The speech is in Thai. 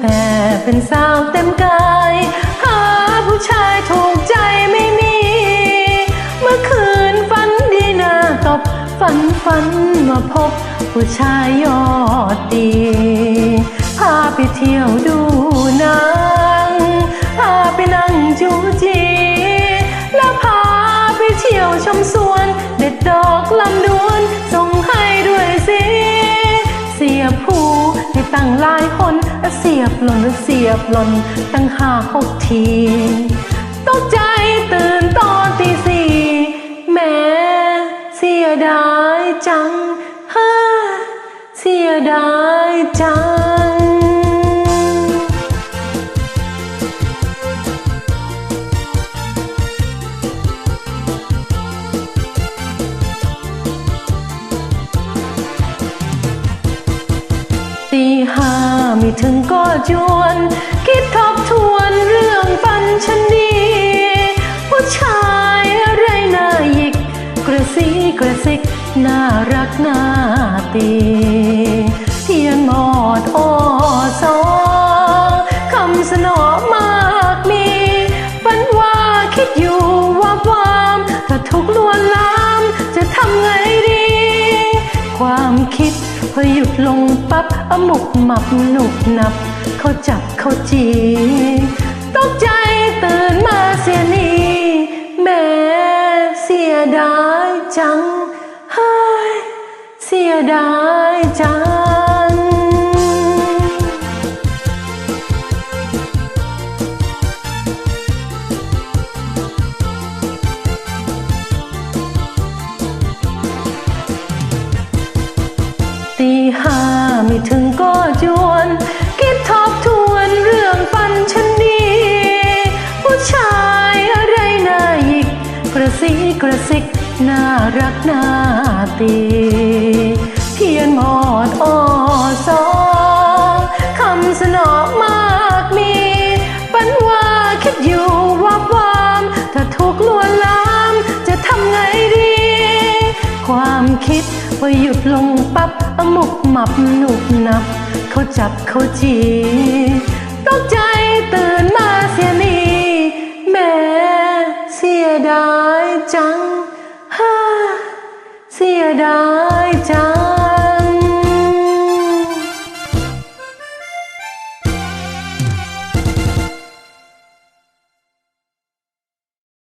แต่เป็นสาวเต็มกาย หาผู้ชายถูกใจไม่มี เมื่อคืนฝันดีหน้าตบฝันฝันมาพบผู้ชายยอดดี พาไปเที่ยวดูหนัง พาไปนั่งจูจี แล้วพาไปเที่ยวชมสวน เด็ดดอกลำดวนส่งให้ด้วยสิ เสียผู้ให้ตั้งหลายคน เสียบหล่นเสียบหล่นตั้งห้าหกทีตกใจตื่นตอนตีสี่แม่เสียดายจังฮ่าเสียดายจังตีห้า ไม่ถึงก็จวน คิดทบทวนเรื่องฝันฉันดีผู้ชายอะไรน่าหยิก กระซีกระซิก น่ารักน่าตี ปั๊บอมุกหมับหนุกนับ เขาจับเขาจีตกใจตื่นมาเสียนีแม่เสียดายจังเฮ้ยเสียดายจัง ตีห้าไม่ถึงก็จวน คิดทบทวนเรื่องปันฉันดีผู้ชายอะไรน่าหยิก กระซีกระซิกน่ารักน่าตีเพียนหมอดอสองคำสนอกมา ความคิดพอหยุดลงปั๊บอมุกหมับหนุบหนับ เขาจับเขาจีตกใจตื่นมาเสียนี้แม่เสียดายจังฮ่าเสียดายจัง